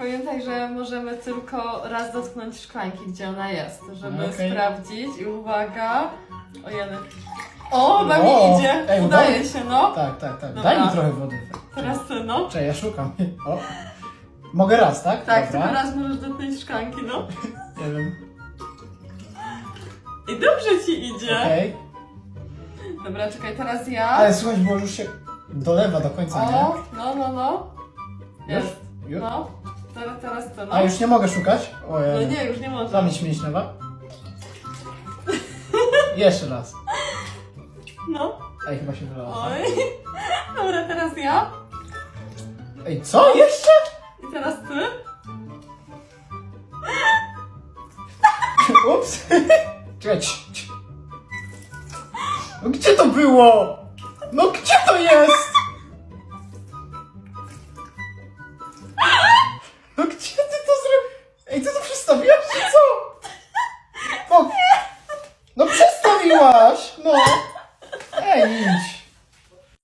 Pamiętaj, że możemy tylko raz dotknąć szklanki, gdzie ona jest, żeby Okej. sprawdzić. I uwaga. O jeden. O, na O, mi idzie. ej, Udaje się, no. Tak, tak, tak. Dobra. Daj mi trochę wody. Teraz ty, no. Czekaj, ja szukam. O. Mogę raz, tak? Tak, Dobra. tylko raz możesz dotknąć szklanki, no. Nie wiem. I dobrze ci idzie. Okej. Dobra, czekaj, teraz ja. Ale słuchaj, bo już się dolewa do końca, O, nie? no, no, no. Już? Jest. Już? No. Teraz, teraz ty, no. A już nie mogę szukać? No Ojej. nie, już nie można. Pamięć mięśniowa. Jeszcze raz. No. Ej, chyba się wylała. Oj. Dobra, teraz ja. Ej, co? Jeszcze? I teraz ty. Ups. Czekaj. ci- ci. No gdzie to było? No gdzie to jest? O, no przestawiłaś! No! Ej, idź.